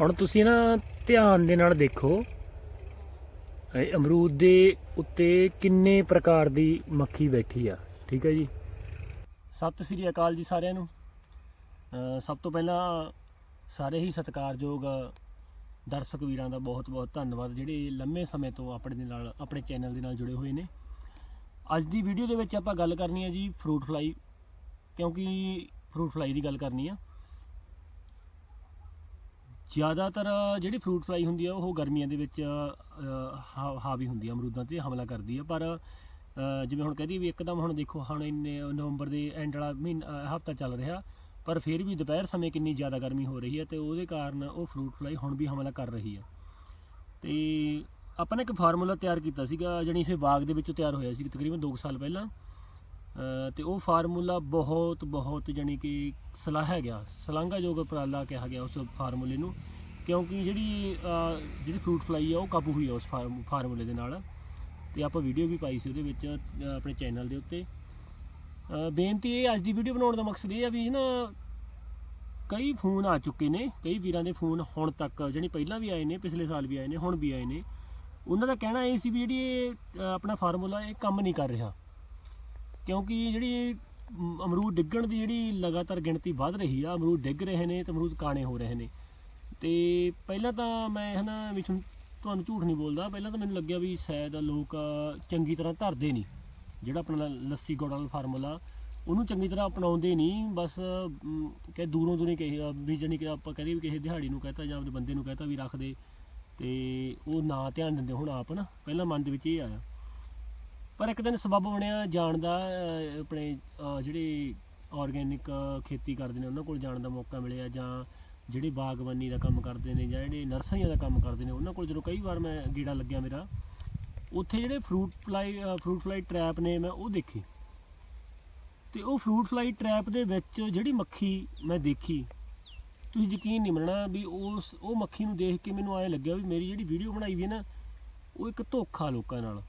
ਹੁਣ ਤੁਸੀਂ ਨਾ ਧਿਆਨ ਦੇ ਨਾਲ ਦੇਖੋ, ਇਹ ਅਮਰੂਦ ਦੇ ਉੱਤੇ ਕਿੰਨੇ ਪ੍ਰਕਾਰ ਦੀ ਮੱਖੀ ਬੈਠੀ ਆ, ਠੀਕ ਹੈ ਜੀ? ਸਤਿ ਸ੍ਰੀ ਅਕਾਲ ਜੀ ਸਾਰਿਆਂ ਨੂੰ। ਸਭ ਤੋਂ ਪਹਿਲਾਂ ਸਾਰੇ ਹੀ ਸਤਿਕਾਰਯੋਗ ਦਰਸ਼ਕ ਵੀਰਾਂ ਦਾ ਬਹੁਤ-ਬਹੁਤ ਧੰਨਵਾਦ, ਜਿਹੜੇ ਲੰਮੇ ਸਮੇਂ ਤੋਂ ਆਪਣੇ ਦੇ ਨਾਲ, ਆਪਣੇ ਚੈਨਲ ਦੇ ਨਾਲ ਜੁੜੇ ਹੋਏ ਨੇ। ਅੱਜ ਦੀ ਵੀਡੀਓ ਦੇ ਵਿੱਚ ਆਪਾਂ ਗੱਲ ਕਰਨੀ ਹੈ ਜੀ ਫਰੂਟ ਫਲਾਈ ਕਿਉਂਕਿ ਫਰੂਟ ਫਲਾਈ ਦੀ ਗੱਲ ਕਰਨੀ ਆ। ਜ਼ਿਆਦਾਤਰ ਜਿਹੜੀ ਫਰੂਟ ਫਲਾਈ ਹੁੰਦੀ ਆ, ਉਹ ਗਰਮੀਆਂ ਦੇ ਵਿੱਚ ਹਾ- ਹਾਵੀ ਹੁੰਦੀ ਆ, ਅਮਰੂਦਾਂ ਤੇ ਹਮਲਾ ਕਰਦੀ ਆ। ਪਰ ਜਿਵੇਂ ਹੁਣ ਕਹਦੀ ਵੀ ਇੱਕਦਮ ਹੁਣ ਦੇਖੋ, ਹੁਣ ਇੰਨੇ ਨਵੰਬਰ ਦੇ ਐਂਡ ਵਾਲਾ ਮਹੀਨਾ ਹਫਤਾ ਚੱਲ ਰਿਹਾ, ਪਰ ਫਿਰ ਵੀ ਦੁਪਹਿਰ ਸਮੇਂ ਕਿੰਨੀ ਜ਼ਿਆਦਾ ਗਰਮੀ ਹੋ ਰਹੀ ਹੈ ਤੇ ਉਹਦੇ ਕਾਰਨ ਉਹ ਫਰੂਟ ਫਲਾਈ ਹੁਣ ਵੀ ਹਮਲਾ ਕਰ ਰਹੀ ਹੈ ਤੇ ਆਪਾਂ ਨੇ ਇੱਕ ਫਾਰਮੂਲਾ ਤਿਆਰ ਕੀਤਾ ਸੀਗਾ, ਜਣੀ ਇਸੇ ਬਾਗ ਦੇ ਵਿੱਚੋਂ ਤਿਆਰ ਹੋਇਆ ਸੀ, ਤਕਰੀਬਨ 2 ਸਾਲ ਪਹਿਲਾਂ। ਤੇ ਉਹ ਫਾਰਮੂਲਾ ਬਹੁਤ ਬਹੁਤ ਜਾਣੀ ਕਿ ਸਲਾਹਿਆ ਗਿਆ ਸਲਾਂਘਾਯੋਗ ਉਪਰਾਲਾ ਕਿਹਾ ਗਿਆ ਉਸ ਫਾਰਮੂਲੇ ਨੂੰ, ਕਿਉਂਕਿ ਜਿਹੜੀ ਜਿਹੜੀ ਫਰੂਟ ਫਲਾਈ ਆ, ਉਹ ਕਾਬੂ ਹੋਈ ਆ ਉਸ ਫਾਰਮ- ਫਾਰਮੂਲੇ ਦੇ ਨਾਲ। ਤੇ ਆਪਾਂ ਵੀਡੀਓ ਵੀ ਪਾਈ ਸੀ ਉਹਦੇ ਵਿੱਚ ਆਪਣੇ ਚੈਨਲ ਦੇ ਉੱਤੇ। ਬੇਨਤੀ ਇਹ, ਅੱਜ ਦੀ ਵੀਡੀਓ ਬਣਾਉਣ ਦਾ ਮਕਸਦ ਇਹ ਆ ਵੀ ਨਾ, ਕਈ ਫੋਨ ਆ ਚੁੱਕੇ ਨੇ, ਕਈ ਵੀਰਾਂ ਦੇ ਫੋਨ ਹੁਣ ਤੱਕ ਜਿਹੜੀ ਪਹਿਲਾਂ ਵੀ ਆਏ ਨੇ, ਪਿਛਲੇ ਸਾਲ ਵੀ ਆਏ ਨੇ, ਹੁਣ ਵੀ ਆਏ ਨੇ। ਉਹਨਾਂ ਦਾ ਕਹਿਣਾ ਇਹ ਸੀ ਵੀ ਜਿਹੜੀ ਇਹ ਆਪਣਾ ਫਾਰਮੂਲਾ ਇਹ ਕੰਮ ਨਹੀਂ ਕਰ ਰਿਹਾ। ਕਿਉਂਕਿ ਜਿਹੜੀ ਮ, ਅਮਰੂਦ ਡਿੱਗਣ ਦੀ ਜਿਹੜੀ ਲਗਾਤਾਰ ਗਿਣਤੀ ਵੱਧ ਰਹੀ ਆ ਅਮਰੂਦ ਡਿੱਗ ਰਹੇ ਨੇ ਤੇ ਅਮਰੂਦ ਕਾਣੇ ਹੋ ਰਹੇ ਨੇ। ਤੇ ਪਹਿਲਾਂ ਤਾਂ ਮੈਂ ਹਨਾ ਵੀ ਤੁਹਾਨੂੰ ਤੁਹਾਨੂੰ ਝੂਠ ਨਹੀਂ ਬੋਲਦਾ ਪਹਿਲਾਂ ਤਾਂ ਮੈਨੂੰ ਲੱਗਿਆ ਵੀ ਸ਼ਾਇਦ ਲੋਕ ਚੰਗੀ ਤਰ੍ਹਾਂ ਧਰਦੇ ਨਹੀਂ। ਜਿਹੜਾ ਆਪਣਾ ਲ- ਲੱਸੀ ਗੁੜ ਵਾਲਾ ਫਾਰਮੂਲਾ ਉਹਨੂੰ ਚੰਗੀ ਤਰ੍ਹਾਂ ਅਪਣਾਉਂਦੇ ਨਹੀਂ ਬਸ ਮ, ਕਿ ਦੂਰੋਂ ਦੂਰੋਂ ਕਹੇ ਵੀ ਜਾਣੀ ਕਿ ਆਪਾਂ ਕਹਦੇ ਵੀ ਕਿਸੇ ਦਿਹਾੜੀ ਨੂੰ ਕਹਤਾ ਜਾਂ ਆਪਣੇ ਬੰਦੇ ਨੂੰ ਕਹਤਾ ਵੀ ਰੱਖ ਦੇ ਤੇ ਉਹ ਨਾ ਧਿਆਨ ਦਿੰਦੇ ਹੁਣ ਆਪ ਨਾ। ਪਹਿਲਾਂ ਮਨ ਦੇ ਵਿੱਚ ਇਹ ਆਇਆ। ਪਰ ਇੱਕ ਦਿਨ ਸਬੱਬ ਬਣਿਆ ਜਾਣ ਦਾ ਅਹ, ਆਪਣੇ ਅਹ, ਜਿਹੜੇ ਆਰਗੈਨਿਕ ਖੇਤੀ ਕਰਦੇ ਨੇ ਉਹਨਾਂ ਕੋਲ ਜਾਣ ਦਾ ਮੌਕਾ ਮਿਲਿਆ ਜਾਂ ਜਿਹੜੇ ਬਾਗਬਾਨੀ ਦਾ ਕੰਮ ਕਰਦੇ ਨੇ ਜਾਂ ਜਿਹੜੇ ਨਰਸਰੀਆਂ ਦਾ ਕੰਮ ਕਰਦੇ ਨੇ ਉਹਨਾਂ ਕੋਲ ਜਦੋਂ ਕਈ ਵਾਰ ਮੈਂ ਗੇੜਾ ਲੱਗਿਆ ਮੇਰਾ ਉੱਥੇ ਜਿਹੜੇ fruit fly fruit fly trap ਨੇ ਮੈਂ ਉਹ ਦੇਖੇ। ਤੇ ਉਹ ਫਰੂਟ ਫਲਾਈ ਟ੍ਰੈਪ ਦੇ ਵਿੱਚ ਜਿਹੜੀ ਮੱਖੀ ਮੈਂ ਦੇਖੀ ਤੁਸੀਂ ਯਕੀਨ ਨਹੀਂ ਮੰਨਣਾ ਵੀ ਉਸ ਉਹ ਮੱਖੀ ਨੂੰ ਦੇਖ ਕੇ ਮੈਨੂੰ ਐਂ ਲੱਗਿਆ ਵੀ ਮੇਰੀ ਜਿਹੜੀ ਵੀਡੀਓ ਬਣਾਈ ਵੀ ਹੈ ਨਾ ਉਹ ਇੱਕ ਧੋਖਾ ਲੋਕਾਂ ਨਾਲ।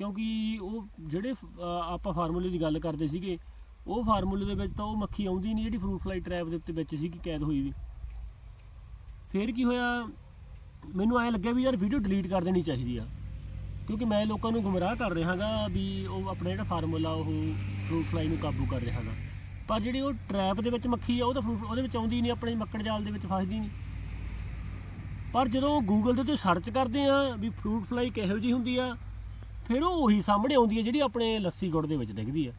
ਕਿਉਂਕਿ ਉਹ ਜਿਹੜੇ ਅਹ, ਆਪਾਂ ਫਾਰਮੂਲੇ ਦੀ ਗੱਲ ਕਰਦੇ ਸੀਗੇ ਉਹ ਫਾਰਮੂਲੇ ਦੇ ਵਿੱਚ ਤਾਂ ਉਹ ਮੱਖੀ ਆਉਂਦੀ ਨਹੀਂ ਜਿਹੜੀ ਫਰੂਟ ਫਲਾਈ ਟ੍ਰੈਪ ਦੇ ਉੱਤੇ ਵਿੱਚ ਸੀਗੀ ਕੈਦ ਹੋਈ ਵੀ। ਫਿਰ ਕੀ ਹੋਇਆ ਮੈਨੂੰ ਐਂ ਲੱਗਿਆ ਵੀ ਯਾਰ ਵੀਡੀਓ ਡਿਲੀਟ ਕਰ ਦੇਣੀ ਚਾਹੀਦੀ ਆ। ਕਿਉਂਕਿ ਮੈਂ ਲੋਕਾਂ ਨੂੰ ਗੁੰਮਰਾਹ ਕਰ ਰਿਹਾ ਰਿਹਾਗਾ ਵੀ ਉਹ ਆਪਣਾ ਜਿਹੜਾ ਫਾਰਮੂਲਾ ਉਹ ਫਰੂਟ ਫਲਾਈ ਨੂੰ ਕਾਬੂ ਕਰ ਰਿਹਾ ਰਿਹਾਗਾ ਪਰ ਜਿਹੜੀ ਉਹ ਟ੍ਰੈਪ ਦੇ ਵਿੱਚ ਮੱਖੀ ਆ ਉਹ ਤਾਂ ਫਰੂਟ ਉਹਦੇ ਵਿੱਚ ਆਉਂਦੀ ਨਹੀਂ ਆਪਣੇ ਮੱਕੜ ਜਾਲ ਦੇ ਵਿੱਚ ਫਸਦੀ ਨਹੀਂ। ਪਰ ਜਦੋਂ ਗੂਗਲ ਦੇ ਉੱਤੇ ਸਰਚ ਕਰਦੇ ਆ ਵੀ ਫਰੂਟ ਫਲਾਈ ਕਿਹੋ ਜੀ ਹੁੰਦੀ ਆ ਫਿਰ ਉਹ ਉਹੀ ਸਾਹਮਣੇ ਆਉਂਦੀ ਹੈ ਜਿਹੜੀ ਆਪਣੇ ਲੱਸੀ ਗੁੜ ਦੇ ਵਿੱਚ ਡਿੱਗਦੀ ਆ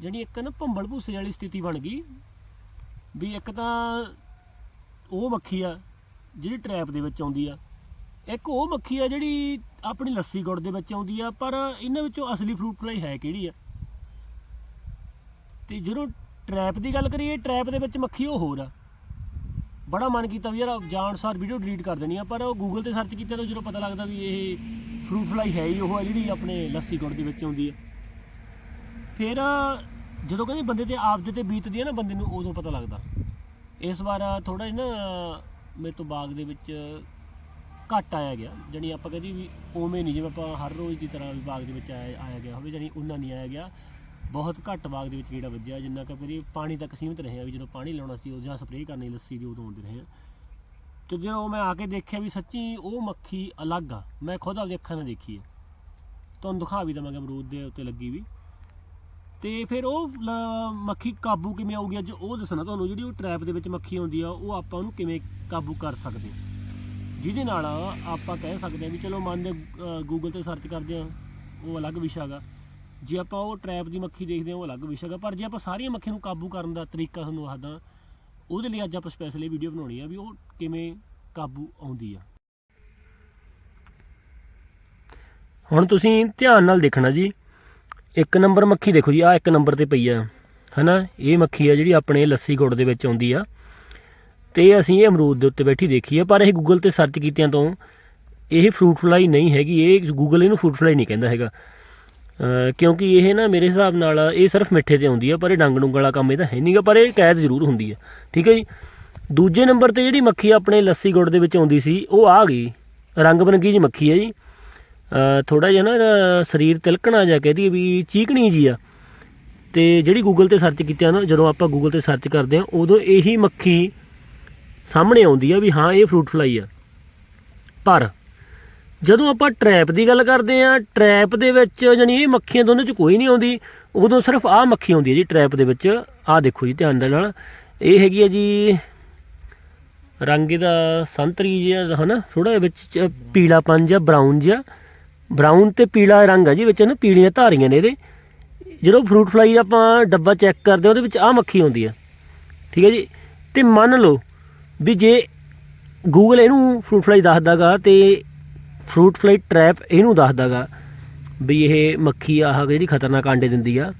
ਜਿਹੜੀ ਇੱਕ ਨਾ ਭੰਬਲ ਭੂਸੇ ਵਾਲੀ ਸਥਿਤੀ ਬਣ ਗਈ ਵੀ ਇੱਕ ਤਾਂ ਉਹ ਮੱਖੀ ਆ ਜਿਹੜੀ ਟ੍ਰੈਪ ਦੇ ਵਿੱਚ ਆਉਂਦੀ ਆ। ਇੱਕ ਉਹ ਮੱਖੀ ਆ ਜਿਹੜੀ ਆਪਣੀ ਲੱਸੀ ਗੁੜ ਦੇ ਵਿੱਚ ਆਉਂਦੀ ਆ, ਪਰ ਇਹਨਾਂ ਵਿੱਚੋਂ ਅਸਲੀ ਫਰੂਟ ਫਲਾਈ ਹੈ ਕਿਹੜੀ ਆ? ਤੇ ਜਦੋਂ ਟ੍ਰੈਪ ਦੀ ਗੱਲ ਕਰੀਏ ਟ੍ਰੈਪ ਦੇ ਵਿੱਚ ਮੱਖੀ ਉਹ ਹੋਰ ਆ। ਬੜਾ ਮਨ ਕੀਤਾ ਵੀ ਯਾਰ ਜਾਣ ਸਾਰ ਵੀਡੀਓ ਡਿਲੀਟ ਕਰ ਦੇਣੀ ਆ, ਪਰ ਉਹ ਗੂਗਲ ਤੇ ਸਰਚ ਕੀਤਾ ਤਾਂ ਜਦੋਂ ਪਤਾ ਲੱਗਦਾ ਵੀ ਇਹ ਫਰੂਟ ਫਲਾਈ ਹੈ ਹੀ, ਉਹ ਹੈ ਜਿਹੜੀ ਆਪਣੇ ਲੱਸੀ ਗੁੜ ਦੇ ਵਿੱਚ ਆਉਂਦੀ ਹੈ ਫਿਰ ਜਦੋਂ ਕਹਿੰਦੇ ਬੰਦੇ ਤੇ ਆਪਦੇ ਤੇ ਬੀਤਦੀ ਆ ਨਾ, ਬੰਦੇ ਨੂੰ ਉਦੋਂ ਪਤਾ ਲੱਗਦਾ। ਇਸ ਵਾਰ ਥੋੜਾ ਜਿਹਾ ਨਾ, ਮੇਰੇ ਤੋਂ ਬਾਗ ਦੇ ਵਿੱਚ ਘੱਟ ਆਇਆ ਗਿਆ, ਜਾਣੀ ਆਪਾਂ ਕਹਿੰਦੇ ਵੀ ਉਵੇਂ ਨਹੀਂ, ਜਿਵੇਂ ਆਪਾਂ ਹਰ ਰੋਜ਼ ਦੀ ਤਰ੍ਹਾਂ ਵੀ ਬਾਗ ਦੇ ਵਿੱਚ ਆਇਆ ਆਇਆ ਗਿਆ ਹੋਵੇ, ਜਾਣੀ ਉਹਨਾਂ ਨਹੀਂ ਆਇਆ ਗਿਆ। ਬਹੁਤ ਘੱਟ ਬਾਗ ਦੇ ਵਿੱਚ ਕੀੜਾ ਵੱਜਿਆ, ਜਿੰਨਾ ਕਿ ਫਿਰ ਪਾਣੀ ਤੱਕ ਸੀਮਿਤ ਰਹੇ ਆ ਵੀ ਜਦੋਂ ਪਾਣੀ ਲਾਉਣਾ ਸੀ ਉਹ ਜਾਂ ਸਪਰੇਅ ਕਰਨੀ ਲੱਸੀ ਦੀ ਉਦੋਂ ਆਉਂਦੇ ਰਹੇ ਆ। ਤੇ ਜਦੋਂ ਮੈਂ ਆ ਕੇ ਦੇਖਿਆ ਵੀ ਸੱਚੀ ਉਹ ਮੱਖੀ ਅਲੱਗ ਆ, ਮੈਂ ਖੁਦ ਆਪਦੇ ਅੱਖਾਂ ਨਾਲ ਦੇਖੀ ਹੈ ਤੁਹਾਨੂੰ ਦਿਖਾ ਵੀ ਦਵਾਂਗਾ ਅਮਰੂਦ ਦੇ ਉੱਤੇ ਲੱਗੀ ਵੀ। ਤੇ ਫਿਰ ਉਹ ਮੱਖੀ ਕਾਬੂ ਕਿਵੇਂ ਆਊਗੀ ਅੱਜ ਉਹ ਦੱਸਣਾ ਤੁਹਾਨੂੰ, ਜਿਹੜੀ ਉਹ ਟ੍ਰੈਪ ਦੇ ਵਿੱਚ ਮੱਖੀ ਆਉਂਦੀ ਆ, ਉਹ ਆਪਾਂ ਉਹਨੂੰ ਕਿਵੇਂ ਕਾਬੂ ਕਰ ਸਕਦੇ ਹਾਂ ਜਿਹਦੇ ਨਾਲ ਆਪਾਂ ਕਹਿ ਸਕਦੇ ਹਾਂ ਵੀ ਚਲੋ ਮੰਨ ਗੂਗਲ ਤੇ ਸਰਚ ਕਰਦੇ ਆ, ਉਹ ਅਲੱਗ ਵਿਸ਼ਾ ਹੈਗਾ। ਜੇ ਆਪਾਂ ਉਹ ਟ੍ਰੈਪ ਦੀ ਮੱਖੀ ਦੇਖਦੇ ਹਾਂ, ਉਹ ਅਲੱਗ ਵਿਸ਼ਾ ਗਾ ਪਰ ਜੇ ਆਪਾਂ ਸਾਰੀਆਂ ਮੱਖੀਆਂ ਨੂੰ ਕਾਬੂ ਕਰਨ ਦਾ ਤਰੀਕਾ ਤੁਹਾਨੂੰ ਦੱਸਦਾ, ਉਹਦੇ ਲਈ ਅੱਜ ਆਪਾਂ ਸਪੈਸ਼ਲ ਇਹ ਵੀਡੀਓ ਬਣਾਉਣੀ ਆ ਵੀ ਉਹ ਕਿਵੇਂ ਕਾਬੂ ਆਉਂਦੀ ਆ। ਹੁਣ ਤੁਸੀਂ ਧਿਆਨ ਨਾਲ ਦੇਖਣਾ ਜੀ, ਇੱਕ ਨੰਬਰ ਮੱਖੀ ਦੇਖੋ ਜੀ ਆ ਇੱਕ ਨੰਬਰ ਤੇ ਪਈ ਆ, ਹਨਾ? ਇਹ ਮੱਖੀ ਆ ਜਿਹੜੀ ਆਪਣੇ ਲੱਸੀ ਗੁੜ ਦੇ ਵਿੱਚ ਆਉਂਦੀ ਆ। ਤੇ ਅਸੀਂ ਇਹ ਅਮਰੂਦ ਦੇ ਉੱਤੇ ਬੈਠੀ ਦੇਖੀ ਆ, ਪਰ ਇਹ ਗੂਗਲ ਤੇ ਸਰਚ ਕੀਤਿਆਂ ਤੋਂ ਇਹ ਫਰੂਟ ਫਲਾਈ ਨਹੀਂ ਹੈਗੀ, ਇਹ ਗੂਗਲ ਇਹਨੂੰ ਫਰੂਟ ਫਲਾਈ ਨਹੀਂ ਕਹਿੰਦਾ ਹੈਗਾ। ਕਿਉਂਕਿ ਇਹ ਨਾ ਮੇਰੇ ਹਿਸਾਬ ਨਾਲ ਇਹ ਸਿਰਫ ਮਿੱਠੇ ਤੇ ਆਉਂਦੀ ਆ, ਪਰ ਇਹ ਡੰਗ ਡੁੰਗ ਵਾਲਾ ਕੰਮ ਇਹ ਤਾਂ ਹੈ ਨਹੀਂਗਾ ਪਰ ਇਹ ਕੈਦ ਜ਼ਰੂਰ ਹੁੰਦੀ ਆ। ਠੀਕ ਹੈ ਜੀ? ਦੂਜੇ ਨੰਬਰ ਤੇ ਜਿਹੜੀ ਮੱਖੀ ਆਪਣੇ ਲੱਸੀ ਗੁੜ ਦੇ ਵਿੱਚ ਆਉਂਦੀ ਸੀ, ਉਹ ਆ ਗਈ। ਰੰਗ ਬਰੰਗੀ ਜੀ ਮੱਖੀ ਹੈ ਜੀ। ਥੋੜਾ ਜਿਹਾ ਨਾ ਇਹਦਾ ਸਰੀਰ ਤਿਲਕਣਾ ਜਾਂ ਕਹਦੀ ਵੀ ਚੀਕਣੀ ਜੀ ਆ। ਤੇ ਜਿਹੜੀ ਗੂਗਲ ਤੇ ਸਰਚ ਕੀਤਾ ਨਾ, ਜਦੋਂ ਆਪਾਂ ਗੂਗਲ ਤੇ ਸਰਚ ਕਰਦੇ ਆ, ਉਦੋਂ ਇਹੀ ਮੱਖੀ ਸਾਹਮਣੇ ਆਉਂਦੀ ਆ ਵੀ ਹਾਂ, ਇਹ ਫਰੂਟ ਫਲਾਈ ਆ ਪਰ ਜਦੋਂ ਆਪਾਂ ਟ੍ਰੈਪ ਦੀ ਗੱਲ ਕਰਦੇ ਆ ਟ੍ਰੈਪ ਦੇ ਵਿੱਚ ਜਾਨੀ ਇਹ ਮੱਖੀਆਂ ਦੋਨਾਂ ਚ ਕੋਈ ਨਹੀਂ ਆਉਂਦੀ, ਉਦੋਂ ਸਿਰਫ ਆਹ ਮੱਖੀ ਆਉਂਦੀ ਹੈ ਜੀ ਟ੍ਰੈਪ ਦੇ ਵਿੱਚ। ਆਹ ਦੇਖੋ ਜੀ ਧਿਆਨ ਦੇ ਨਾਲ। ਇਹ ਹੈਗੀ ਹੈ ਜੀ ਰੰਗ ਇਹਦਾ ਸੰਤਰੀ ਜਿਹਾ, ਹਨਾ ਥੋੜਾ ਵਿੱਚ ਚ ਪੀਲਾਪਨ ਜਿਹਾ ਬਰਾਊਨ ਜਿਹਾ। ਬਰਾਊਨ ਤੇ ਪੀਲਾ ਰੰਗ ਆ ਜੀ ਵਿੱਚ ਨਾ ਪੀਲੀਆਂ ਧਾਰੀਆਂ ਨੇ ਇਹਦੇ। ਜਦੋਂ ਫਰੂਟ ਫਲਾਈ ਆਪਾਂ ਡੱਬਾ ਚੈੱਕ ਕਰਦੇ ਹਾਂ, ਉਹਦੇ ਵਿੱਚ ਆਹ ਮੱਖੀ ਆਉਂਦੀ ਆ ਠੀਕ ਹੈ ਜੀ? ਤੇ ਮੰਨ ਲਓ ਵੀ ਜੇ ਗੂਗਲ ਇਹਨੂੰ ਫਰੂਟ ਫਲਾਈ ਦੱਸਦਾਗਾ ਤੇ ਫਰੂਟ ਫਲਾਈ ਟ੍ਰੈਪ ਇਹਨੂੰ ਦੱਸਦਾਗਾ ਵੀ ਇਹ ਮੱਖੀ ਆਹ ਜਿਹੜੀ ਖਤਰਨਾਕ ਆਂਡੇ ਦਿੰਦੀ ਆ।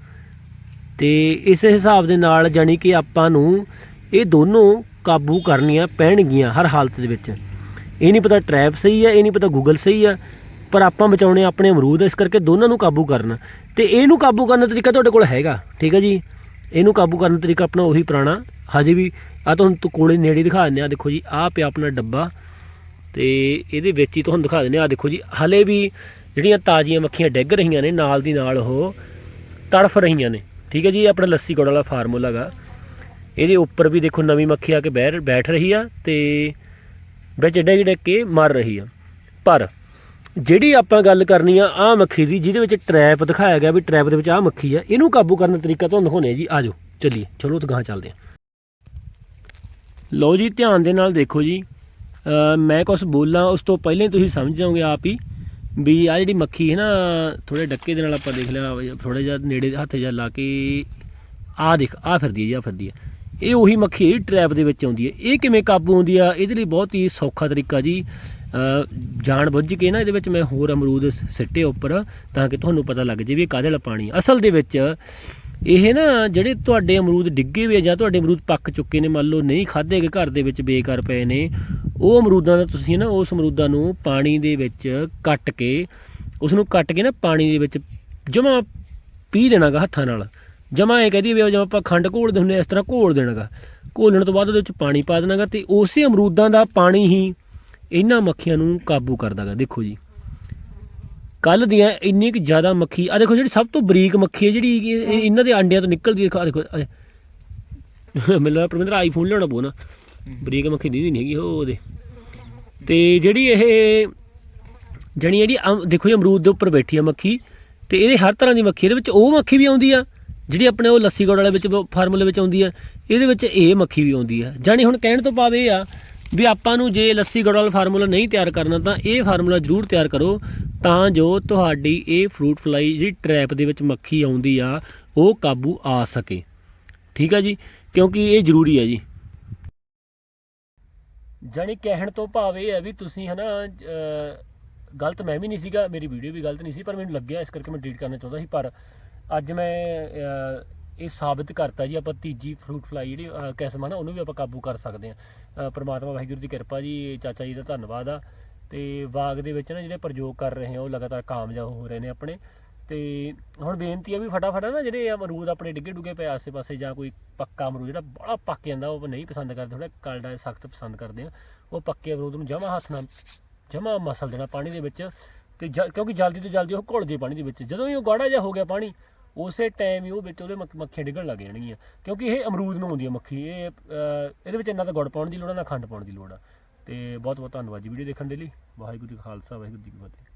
ਤੇ ਇਸ ਹਿਸਾਬ ਦੇ ਨਾਲ ਜਾਣੀ ਕਿ ਆਪਾਂ ਨੂੰ ਇਹ ਦੋਨੋਂ ਕਾਬੂ ਕਰਨੀਆਂ ਪੈਣਗੀਆਂ ਹਰ ਹਾਲਤ ਦੇ ਵਿੱਚ। ਇਹ ਨਹੀਂ ਪਤਾ ਟ੍ਰੈਪ ਸਹੀ ਆ, ਇਹ ਨਹੀਂ ਪਤਾ ਗੂਗਲ ਸਹੀ ਆ, ਪਰ ਆਪਾਂ ਬਚਾਉਣੇ ਆਪਣੇ ਅਮਰੂਦ, ਇਸ ਕਰਕੇ ਦੋਨਾਂ ਨੂੰ ਕਾਬੂ ਕਰਨਾ। ਤੇ ਇਹਨੂੰ ਕਾਬੂ ਕਰਨ ਦਾ ਤਰੀਕਾ ਤੁਹਾਡੇ ਕੋਲ ਹੈਗਾ, ਠੀਕ ਹੈ ਜੀ? ਇਹਨੂੰ ਕਾਬੂ ਕਰਨ ਦਾ ਤਰੀਕਾ ਆਪਣਾ ਉਹੀ ਪੁਰਾਣਾ। ਹਜੇ ਵੀ ਆ ਤੁਹਾਨੂੰ ਤੋਂ ਕੋਲੇ ਨੇੜੇ ਦਿਖਾ ਦਿੰਦੇ ਆ, ਦੇਖੋ ਜੀ, ਆਹ ਪਿਆ ਆਪਣਾ ਡੱਬਾ। ਤੇ ਇਹਦੇ ਵਿੱਚ ਹੀ ਤੁਹਾਨੂੰ ਦਿਖਾ ਦਿੰਦੇ ਆ ਦੇਖੋ ਜੀ, ਹਲੇ ਵੀ ਜਿਹੜੀਆਂ ਤਾਜ਼ੀਆਂ ਮੱਖੀਆਂ ਡਿੱਗ ਰਹੀਆਂ ਨੇ, ਨਾਲ ਦੀ ਨਾਲ ਉਹ ਤੜਫ ਰਹੀਆਂ ਨੇ। ਠੀਕ ਹੈ ਜੀ ਆਪਣਾ ਲੱਸੀ ਗੁੜ ਵਾਲਾ ਫਾਰਮੂਲਾ ਗਾ ਇਹਦੇ ਉੱਪਰ ਵੀ ਦੇਖੋ ਨਵੀਂ ਮੱਖੀ ਆ ਕੇ ਬਹਿ ਬੈਠ ਰਹੀ ਆ ਤੇ ਵਿੱਚ ਡਿੱਗ ਡਿੱਗ ਕੇ ਮਰ ਰਹੀ ਆ। ਪਰ ਜਿਹੜੀ ਆਪਾਂ ਗੱਲ ਕਰਨੀ ਆ ਆ ਮੱਖੀ ਦੀ, ਜਿਹਦੇ ਵਿੱਚ ਟ੍ਰੈਪ ਦਿਖਾਇਆ ਗਿਆ ਵੀ ਟ੍ਰੈਪ ਦੇ ਵਿੱਚ ਆ ਮੱਖੀ ਆ, ਇਹਨੂੰ ਕਾਬੂ ਕਰਨ ਦਾ ਤਰੀਕਾ ਤੁਹਾਨੂੰ ਦਿਖਾਉਣੇ ਆ ਜੀ ਆਜੋ ਚੱਲੀਏ, ਚਲੋ ਤਾਂ ਚੱਲਦੇ ਆ ਲਓ ਜੀ, ਧਿਆਨ ਦੇ ਨਾਲ ਦੇਖੋ ਜੀ। ਮੈਂ ਕੁਝ ਬੋਲਾਂ, ਉਸ ਤੋਂ ਪਹਿਲਾਂ ਹੀ ਤੁਸੀਂ ਸਮਝ ਜਾਓਗੇ ਆਪ ਹੀ ਵੀ ਆ ਜਿਹੜੀ ਮੱਖੀ ਹੈ ਨਾ ਥੋੜੇ ਡੱਕੇ ਦੇ ਨਾਲ ਆਪਾਂ ਦੇਖ ਲਿਆ ਥੋੜਾ ਜਿਹਾ ਨੇੜੇ ਹੱਥ ਜਿਹਾ ਲਾ ਕੇ ਆ ਦੇਖ ਆ ਫਿਰਦੀ ਹੈ ਜੀ ਆ ਫਿਰਦੀ ਹੈ। ਇਹ ਉਹੀ ਮੱਖੀ ਹੈ ਟ੍ਰੈਪ ਦੇ ਵਿੱਚ ਆਉਂਦੀ ਹੈ। ਇਹ ਕਿਵੇਂ ਕਾਬੂ ਹੁੰਦੀ ਆ, ਇਹਦੇ ਲਈ ਬਹੁਤ ਹੀ ਸੌਖਾ ਤਰੀਕਾ ਜੀ। ਜਾਣ ਬੁੱਝ ਕੇ ਨਾ, ਇਹਦੇ ਵਿੱਚ ਮੈਂ ਹੋਰ ਅਮਰੂਦ ਸਿੱਟੇ ਉੱਪਰ, ਤਾਂ ਕਿ ਤੁਹਾਨੂੰ ਪਤਾ ਲੱਗ ਜੇ ਵੀ ਇਹ ਕਾਹਦੇ ਵਾਲਾ ਪਾਣੀ ਅਸਲ ਦੇ ਵਿੱਚ ਇਹ ਨਾ ਜਿਹੜੇ ਤੁਹਾਡੇ ਅਮਰੂਦ ਡਿੱਗੇ ਹੋਏ ਆ ਜਾਂ ਤੁਹਾਡੇ ਅਮਰੂਦ ਪੱਕ ਚੁੱਕੇ ਨੇ ਮੰਨ ਲਓ ਨਹੀਂ ਖਾਧੇ ਗਏ ਘਰ ਦੇ ਵਿੱਚ ਬੇਕਾਰ ਪਏ ਨੇ ਉਹ ਅਮਰੂਦਾਂ ਦਾ ਤੁਸੀਂ ਨਾ ਉਸ ਅਮਰੂਦਾਂ ਨੂੰ ਪਾਣੀ ਦੇ ਵਿੱਚ ਕੱਟ ਕੇ ਉਸ ਨੂੰ ਕੱਟ ਕੇ ਨਾ ਪਾਣੀ ਦੇ ਵਿੱਚ ਜਮਾ ਪੀ ਦੇਣਾਗਾ ਹੱਥਾਂ ਨਾਲ। ਜਮਾ ਇਹ ਕਹਦੀ ਵੀ ਜਿਵੇਂ ਆਪਾਂ ਖੰਡ ਘੋਲਦੇ ਹੁੰਦੇ ਆ, ਇਸ ਤਰ੍ਹਾਂ ਘੋਲ ਦੇਣਾਗਾ। ਘੋਲਣ ਤੋਂ ਬਾਅਦ ਉਹਦੇ ਵਿੱਚ ਪਾਣੀ ਪਾ ਦੇਣਾਗਾ ਤੇ ਉਸੇ ਅਮਰੂਦਾਂ ਦਾ ਪਾਣੀ ਹੀ ਇਹਨਾਂ ਮੱਖੀਆਂ ਨੂੰ ਕਾਬੂ ਕਰਦਾਗਾ। ਦੇਖੋ ਜੀ। ਕੱਲ ਦੀਆਂ ਇੰਨੀ ਕੁ ਜ਼ਿਆਦਾ ਮੱਖੀ ਆ ਦੇਖੋ ਜਿਹੜੀ ਸਭ ਤੋਂ ਬਰੀਕ ਮੱਖੀ ਹੈ ਜਿਹੜੀ ਇਹ- ਇਹ- ਇਹਨਾਂ ਦੇ ਅੰਡਿਆਂ ਤੋਂ ਨਿਕਲਦੀ ਹੈ ਆ ਦੇਖੋ ਆ ਮੈਨੂੰ ਲੱਗਦਾ ਪਰਮਿੰਦਰ ਆਈਫੋਨ ਲਿਆਉਣਾ ਪਊ ਨਾ। ਬਰੀਕ ਮੱਖੀ ਦੀ ਨਹੀਂ ਹੈਗੀ ਉਹ ਉਹਦੇ। ਤੇ ਜਿਹੜੀ ਇਹ ਜਣੀ ਜਿਹੜੀ ਅਮ- ਦੇਖੋ ਜੀ ਅਮਰੂਦ ਦੇ ਉੱਪਰ ਬੈਠੀ ਆ ਮੱਖੀ ਤੇ ਇਹਦੇ ਹਰ ਤਰ੍ਹਾਂ ਦੀ ਮੱਖੀ ਇਹਦੇ ਵਿੱਚ ਉਹ ਮੱਖੀ ਵੀ ਆਉਂਦੀ ਆ ਜਿਹੜੀ ਆਪਣੇ ਉਹ ਲੱਸੀ ਗੁੜ ਵਾਲੇ ਵਿੱਚ ਫਾਰਮੂਲੇ ਵਿੱਚ ਆਉਂਦੀ ਆ ਇਹਦੇ ਵਿੱਚ ਇਹ ਮੱਖੀ ਵੀ ਆਉਂਦੀ ਆ। ਜਾਣੀ ਹੁਣ ਕਹਿਣ ਤੋਂ ਭਾਵ ਇਹ ਆ ਵੀ ਆਪਾਂ ਨੂੰ ਜੇ ਲੱਸੀ ਗੁੜ ਵਾਲਾ ਫਾਰਮੂਲਾ ਨਹੀਂ ਤਿਆਰ ਕਰਨਾ ਤਾਂ ਇਹ ਫਾਰਮੂਲਾ ਜ਼ਰੂਰ ਤਿਆਰ ਕਰੋ ਤਾਂ ਜੋ ਤੁਹਾਡੀ ਇਹ ਫਰੂਟ ਫਲਾਈ ਜਿਹੜੀ ਟ੍ਰੈਪ ਦੇ ਵਿੱਚ ਮੱਖੀ ਆਉਂਦੀ ਆ ਉਹ ਕਾਬੂ ਆ ਸਕੇ। ਠੀਕ ਆ ਜੀ? ਕਿਉਂਕਿ ਇਹ ਜ਼ਰੂਰੀ ਆ ਜੀ। ਜਾਣੀ ਕਹਿਣ ਤੋਂ ਭਾਵ ਇਹ ਹੈ ਵੀ ਤੁਸੀਂ ਹਨਾ ਅਹ, ਗਲਤ ਮੈਂ ਵੀ ਨਹੀਂ ਸੀਗਾ ਮੇਰੀ ਵੀਡੀਓ ਵੀ ਗਲਤ ਨਹੀਂ ਸੀ ਪਰ ਮੈਨੂੰ ਲੱਗਿਆ ਇਸ ਕਰਕੇ ਮੈਂ ਡਿਲੀਟ ਕਰਨਾ ਚਾਹੁੰਦਾ ਸੀ ਪਰ ਅੱਜ ਮੈਂ ਇਹ ਸਾਬਿਤ ਕਰਤਾ ਜੀ ਆਪਾਂ ਤੀਜੀ ਫਰੂਟ ਫਲਾਈ ਜਿਹੜੀ ਅਹ, ਕਿਸਮ ਆ ਨਾ ਉਹਨੂੰ ਵੀ ਆਪਾਂ ਕਾਬੂ ਕਰ ਸਕਦੇ ਆ ਪ੍ਰਮਾਤਮਾ ਵਾਹਿਗੁਰੂ ਦੀ ਕਿਰਪਾ ਜੀ ਚਾਚਾ ਜੀ ਦਾ ਧੰਨਵਾਦ ਆ। ਤੇ ਬਾਗ ਦੇ ਵਿੱਚ ਨਾ ਜਿਹੜੇ ਪ੍ਰਯੋਗ ਕਰ ਰਹੇ ਆ ਉਹ ਲਗਾਤਾਰ ਕਾਮਯਾਬ ਹੋ ਰਹੇ ਨੇ ਆਪਣੇ। ਤੇ ਹੁਣ ਬੇਨਤੀ ਆ ਵੀ ਫਟਾਫਟ ਨਾ ਜਿਹੜੇ ਅਮਰੂਦ ਆਪਣੇ ਡਿੱਗੇ ਡੁੱਗੇ ਪਏ ਆਸੇ-ਪਾਸੇ ਜਾਂ ਕੋਈ ਪੱਕਾ ਅਮਰੂਦ ਜਿਹੜਾ ਬੜਾ ਪੱਕ ਜਾਂਦਾ ਉਹ ਨਹੀਂ ਪਸੰਦ ਕਰਦੇ ਥੋੜਾ ਕਲਡਾ ਸਖਤ ਪਸੰਦ ਕਰਦੇ ਆ ਉਹ ਪੱਕੇ ਅਮਰੂਦ ਨੂੰ ਜਮਾ ਹੱਥ ਨਾਲ ਜਮਾ ਮਸਲ ਦੇਣਾ ਪਾਣੀ ਦੇ ਵਿੱਚ। ਤੇ ਜ- ਕਿਉਂਕਿ ਜਲਦੀ ਤੋਂ ਜਲਦੀ ਉਹ ਘੁਲ ਜੇ ਪਾਣੀ ਦੇ ਵਿੱਚ। ਜਦੋਂ ਹੀ ਉਹ ਗਾੜਾ ਜਿਹਾ ਹੋ ਗਿਆ ਪਾਣੀ ਉਸੇ ਟਾਈਮ ਹੀ ਉਹ ਵਿੱਚ ਉਹਦੇ ਮੱਖ- ਮੱਖੀਆਂ ਡਿੱਗਣ ਲੱਗ ਜਾਣਗੀਆਂ। ਕਿਉਂਕਿ ਇਹ ਅਮਰੂਦ ਨੂੰ ਹੁੰਦੀ ਹੈ ਮੱਖੀ। ਇਹ ਅਹ, ਇਹਦੇ ਵਿੱਚ ਇੰਨਾ ਤਾਂ ਗੁੜ ਪਾਉਣ ਦੀ ਲੋੜ ਆ ਨਾ ਖੰਡ ਪਾਉਣ ਦੀ ਲੋੜ ਆ। ਤੇ ਬਹੁਤ ਬਹੁਤ ਧੰਨਵਾਦ ਜੀ ਵੀਡੀਓ ਦੇਖਣ ਦੇ ਲਈ। ਵਾਹਿਗੁਰੂ ਜੀ ਕਾ ਖਾਲਸਾ ਵਾਹਿਗੁਰੂ ਜੀ ਕੀ ਫਤਿਹ।